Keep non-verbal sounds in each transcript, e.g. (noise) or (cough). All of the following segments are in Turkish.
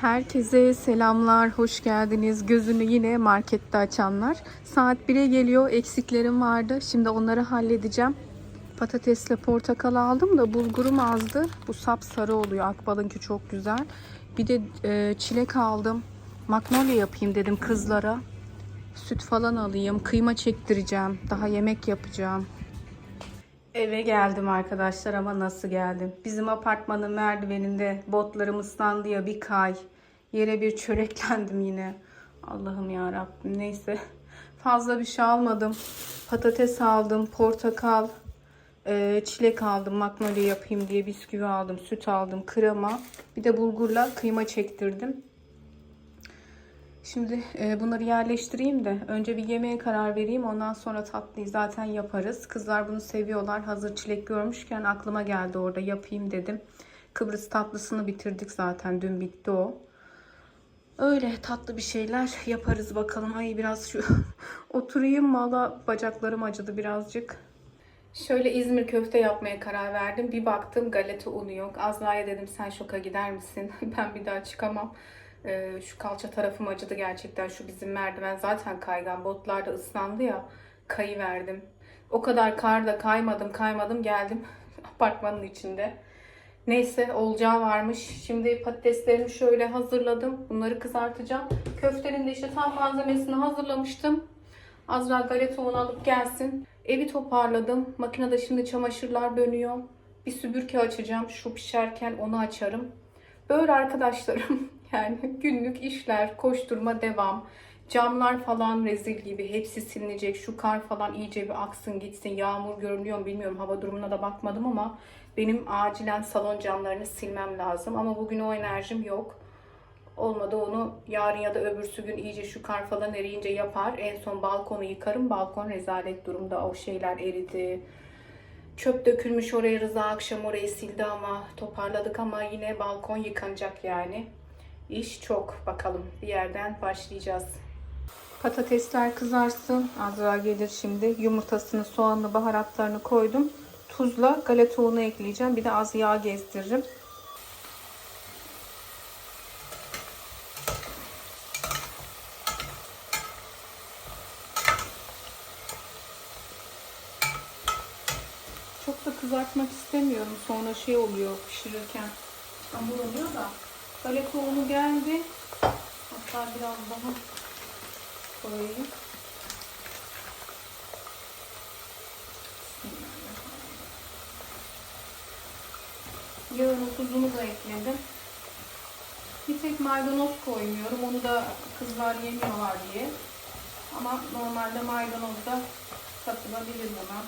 Herkese selamlar, hoş geldiniz. Gözünü yine markette açanlar. Saat 1'e geliyor, eksiklerim vardı. Şimdi onları halledeceğim. Patatesle portakal aldım da bulgurum azdı. Bu sap sarı oluyor. Akbal'ınki çok güzel. Bir de e, çilek aldım. Magnolia yapayım dedim kızlara. Süt falan alayım. Kıyma çektireceğim. Daha yemek yapacağım. Eve geldim arkadaşlar ama nasıl geldim? Bizim apartmanın merdiveninde botlarım ıslandı ya bir kay. Yere bir çöreklendim yine. Allah'ım ya Rabbim neyse. Fazla bir şey almadım. Patates aldım, portakal, e, çilek aldım. Magnolia yapayım diye bisküvi aldım, süt aldım, krema. Bir de bulgurla kıyma çektirdim. Şimdi e, bunları yerleştireyim de önce bir yemeğe karar vereyim. Ondan sonra tatlıyı zaten yaparız. Kızlar bunu seviyorlar. Hazır çilek görmüşken aklıma geldi orada yapayım dedim. Kıbrıs tatlısını bitirdik zaten. Dün bitti o. Öyle tatlı bir şeyler yaparız bakalım. Ay biraz şu (laughs) oturayım valla bacaklarım acıdı birazcık. Şöyle İzmir köfte yapmaya karar verdim. Bir baktım galeta unu yok. Azra'ya dedim sen şoka gider misin? (laughs) ben bir daha çıkamam. Ee, şu kalça tarafım acıdı gerçekten. Şu bizim merdiven zaten kaygan. Botlar da ıslandı ya. Kayı verdim. O kadar karda kaymadım kaymadım geldim (laughs) apartmanın içinde. Neyse olacağı varmış. Şimdi patateslerimi şöyle hazırladım. Bunları kızartacağım. Köftenin de işte tam malzemesini hazırlamıştım. Azra galeta unu alıp gelsin. Evi toparladım. Makinede şimdi çamaşırlar dönüyor. Bir süpürge açacağım. Şu pişerken onu açarım. Böyle arkadaşlarım. (laughs) Yani günlük işler, koşturma devam. Camlar falan rezil gibi. Hepsi silinecek. Şu kar falan iyice bir aksın gitsin. Yağmur görünüyor mu bilmiyorum. Hava durumuna da bakmadım ama benim acilen salon camlarını silmem lazım. Ama bugün o enerjim yok. Olmadı onu yarın ya da öbürsü gün iyice şu kar falan eriyince yapar. En son balkonu yıkarım. Balkon rezalet durumda. O şeyler eridi. Çöp dökülmüş oraya Rıza akşam orayı sildi ama toparladık ama yine balkon yıkanacak yani. İş çok. Bakalım bir yerden başlayacağız. Patatesler kızarsın. Azra gelir şimdi. Yumurtasını, soğanını, baharatlarını koydum. Tuzla galeta unu ekleyeceğim. Bir de az yağ gezdiririm. Çok da kızartmak istemiyorum. Sonra şey oluyor pişirirken. Hamur oluyor da. Galeta unu geldi. Hatta biraz daha koyayım. Yağını tuzunu da ekledim. Bir tek maydanoz koymuyorum. Onu da kızlar yemiyorlar diye. Ama normalde maydanoz da katılabilir buna.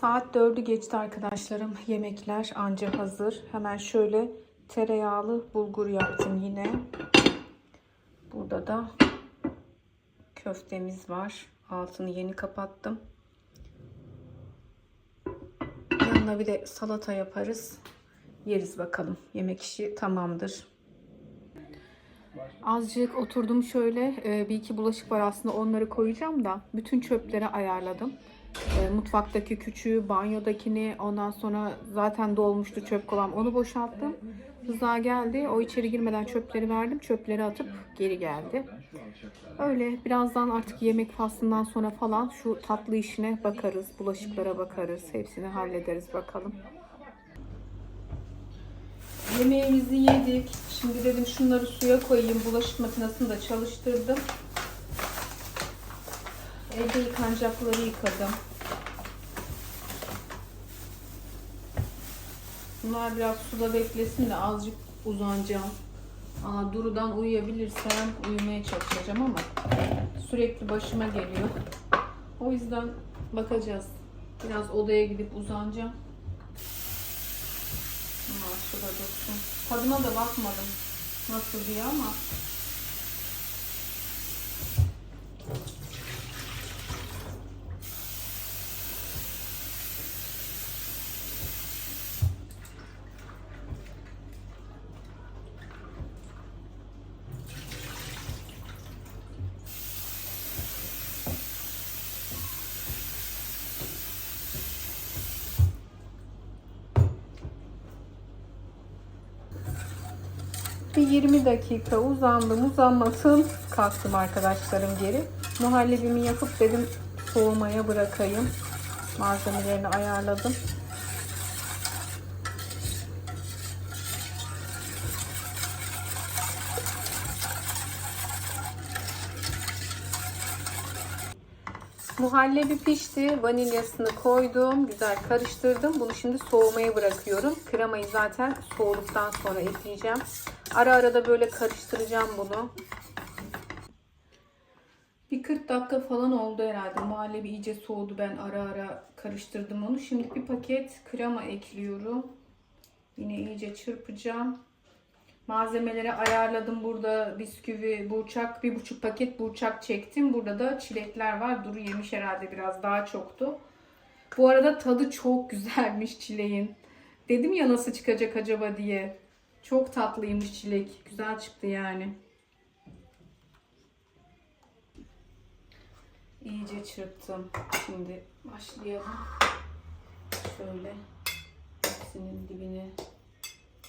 Saat 4'ü geçti arkadaşlarım. Yemekler anca hazır. Hemen şöyle tereyağlı bulgur yaptım yine. Burada da köftemiz var. Altını yeni kapattım. Yanına bir de salata yaparız. Yeriz bakalım. Yemek işi tamamdır. Azıcık oturdum şöyle. Ee, bir iki bulaşık var aslında onları koyacağım da. Bütün çöpleri ayarladım. Ee, mutfaktaki küçüğü, banyodakini ondan sonra zaten dolmuştu çöp kovam. Onu boşalttım. Rıza geldi. O içeri girmeden çöpleri verdim. Çöpleri atıp geri geldi. Öyle birazdan artık yemek faslından sonra falan şu tatlı işine bakarız. Bulaşıklara bakarız. Hepsini hallederiz bakalım. Yemeğimizi yedik. Şimdi dedim şunları suya koyayım. Bulaşık makinesini de çalıştırdım. Evde yıkanacakları yıkadım. Bunlar biraz suda beklesin de azıcık uzanacağım. Aa, Duru'dan uyuyabilirsem uyumaya çalışacağım ama sürekli başıma geliyor. O yüzden bakacağız. Biraz odaya gidip uzanacağım. Bunlar suda dursun. Tadına da bakmadım nasıl diye ama Bir 20 dakika uzandım uzanmasın kalktım arkadaşlarım geri. Muhallebimi yapıp dedim soğumaya bırakayım. Malzemelerini ayarladım. Muhallebi pişti. Vanilyasını koydum. Güzel karıştırdım. Bunu şimdi soğumaya bırakıyorum. Kremayı zaten soğuduktan sonra ekleyeceğim. Ara ara da böyle karıştıracağım bunu. Bir 40 dakika falan oldu herhalde. Muhallebi iyice soğudu. Ben ara ara karıştırdım onu. Şimdi bir paket krema ekliyorum. Yine iyice çırpacağım. Malzemeleri ayarladım. Burada bisküvi, burçak, bir buçuk paket burçak çektim. Burada da çilekler var. Duru yemiş herhalde biraz daha çoktu. Bu arada tadı çok (laughs) güzelmiş çileğin. Dedim ya nasıl çıkacak acaba diye. Çok tatlıymış çilek. Güzel çıktı yani. İyice çırptım. Şimdi başlayalım. Şöyle hepsinin dibine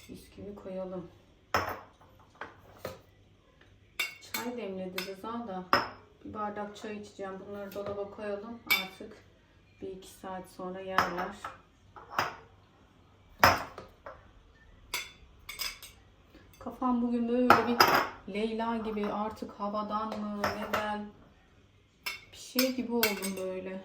bisküvi koyalım. Çay demledi Rıza da bir bardak çay içeceğim. Bunları dolaba koyalım. Artık bir iki saat sonra yerler. Kafam bugün böyle bir Leyla gibi artık havadan mı neden bir şey gibi oldum böyle.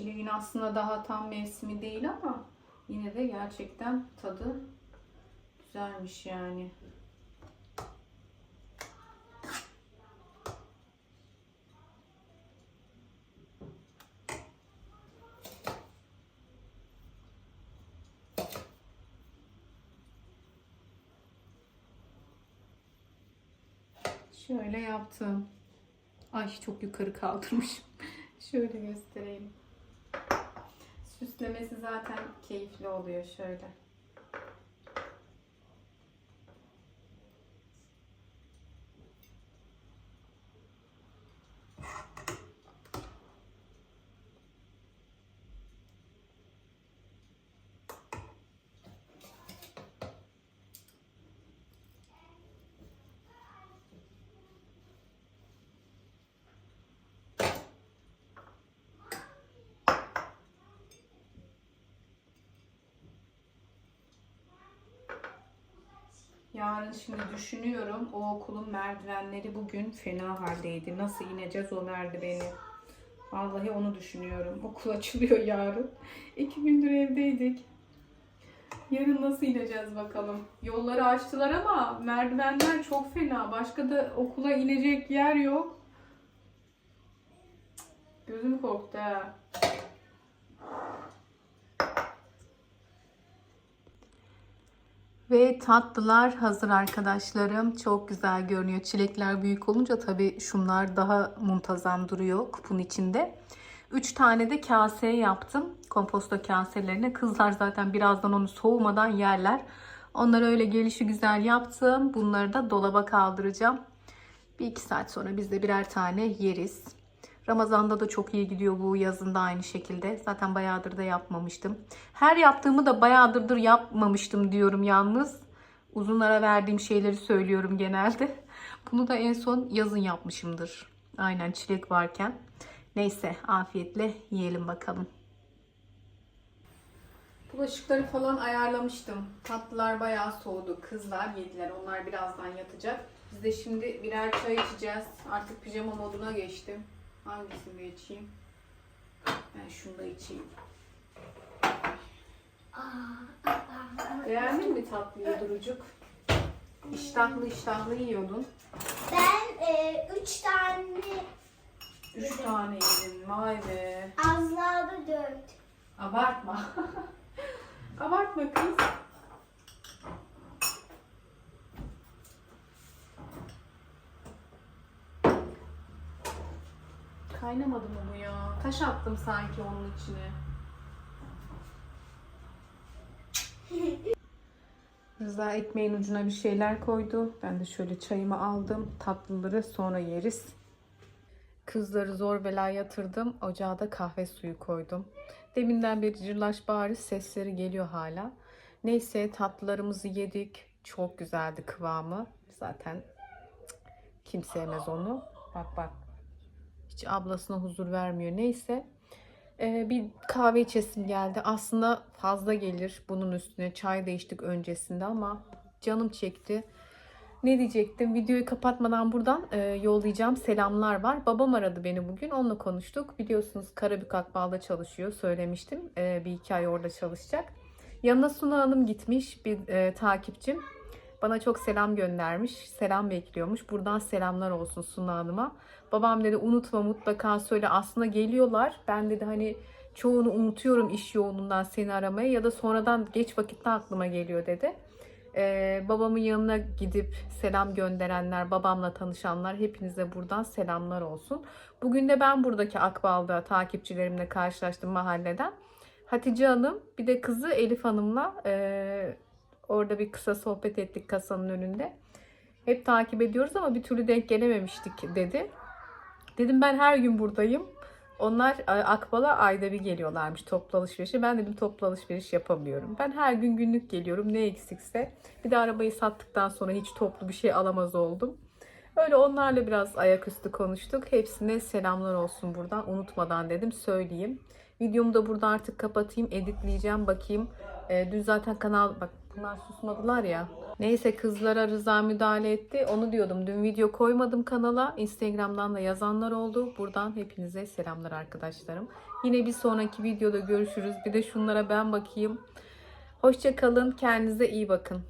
Çileğin aslında daha tam mevsimi değil ama yine de gerçekten tadı güzelmiş yani. Şöyle yaptım. Ay çok yukarı kaldırmışım. (laughs) Şöyle göstereyim. Süslemesi zaten keyifli oluyor şöyle. Yarın şimdi düşünüyorum. O okulun merdivenleri bugün fena haldeydi. Nasıl ineceğiz o merdiveni? Vallahi onu düşünüyorum. (laughs) Okul açılıyor yarın. İki gündür evdeydik. Yarın nasıl ineceğiz bakalım. Yolları açtılar ama merdivenler çok fena. Başka da okula inecek yer yok. Gözüm korktu ha. Ve tatlılar hazır arkadaşlarım. Çok güzel görünüyor. Çilekler büyük olunca tabii şunlar daha muntazam duruyor kupun içinde. 3 tane de kase yaptım. Komposto kaselerine. Kızlar zaten birazdan onu soğumadan yerler. Onları öyle gelişi güzel yaptım. Bunları da dolaba kaldıracağım. Bir iki saat sonra biz de birer tane yeriz. Ramazan'da da çok iyi gidiyor bu yazın da aynı şekilde. Zaten bayağıdır da yapmamıştım. Her yaptığımı da bayağıdırdır yapmamıştım diyorum yalnız. Uzun ara verdiğim şeyleri söylüyorum genelde. (laughs) Bunu da en son yazın yapmışımdır. Aynen çilek varken. Neyse afiyetle yiyelim bakalım. Bulaşıkları falan ayarlamıştım. Tatlılar bayağı soğudu. Kızlar yediler. Onlar birazdan yatacak. Biz de şimdi birer çay içeceğiz. Artık pijama moduna geçtim. Hangisini içeyim? Ben şunu da içeyim. Beğendin mi tatlıyı Durucuk? İştahlı iştahlı yiyordun. Ben e, üç tane Üç tane yedin. Vay be. azlarda dört. Abartma. (laughs) Abartma kız. Kaynamadı mı bu ya? Taş attım sanki onun içine. Rıza ekmeğin ucuna bir şeyler koydu. Ben de şöyle çayımı aldım. Tatlıları sonra yeriz. Kızları zor bela yatırdım. Ocağa da kahve suyu koydum. Deminden beri cırlaş bari sesleri geliyor hala. Neyse tatlılarımızı yedik. Çok güzeldi kıvamı. Zaten cık, kim sevmez onu. Bak bak. Ablasına huzur vermiyor. Neyse. Ee, bir kahve içesim geldi. Aslında fazla gelir bunun üstüne. Çay da içtik öncesinde ama canım çekti. Ne diyecektim? Videoyu kapatmadan buradan e, yollayacağım selamlar var. Babam aradı beni bugün. Onunla konuştuk. Biliyorsunuz Karabük Akbal'da çalışıyor. Söylemiştim. E, bir iki ay orada çalışacak. Yanına Suna Hanım gitmiş. Bir e, takipçim. Bana çok selam göndermiş. Selam bekliyormuş. Buradan selamlar olsun Suna Hanım'a. Babam dedi unutma mutlaka söyle. Aslında geliyorlar. Ben dedi hani çoğunu unutuyorum iş yoğunluğundan seni aramaya ya da sonradan geç vakitte aklıma geliyor dedi. Ee, babamın yanına gidip selam gönderenler, babamla tanışanlar hepinize buradan selamlar olsun. Bugün de ben buradaki Akbal'da takipçilerimle karşılaştım mahalleden. Hatice Hanım bir de kızı Elif Hanım'la e, orada bir kısa sohbet ettik kasanın önünde. Hep takip ediyoruz ama bir türlü denk gelememiştik dedi. Dedim ben her gün buradayım. Onlar Akbal'a ayda bir geliyorlarmış toplu alışverişe. Ben dedim toplu alışveriş yapamıyorum. Ben her gün günlük geliyorum ne eksikse. Bir de arabayı sattıktan sonra hiç toplu bir şey alamaz oldum. Öyle onlarla biraz ayaküstü konuştuk. Hepsine selamlar olsun buradan. Unutmadan dedim söyleyeyim. Videomu da burada artık kapatayım. Editleyeceğim bakayım. E, dün zaten kanal bak bunlar susmadılar ya. Neyse kızlara Rıza müdahale etti. Onu diyordum. Dün video koymadım kanala. Instagram'dan da yazanlar oldu. Buradan hepinize selamlar arkadaşlarım. Yine bir sonraki videoda görüşürüz. Bir de şunlara ben bakayım. Hoşça kalın. Kendinize iyi bakın.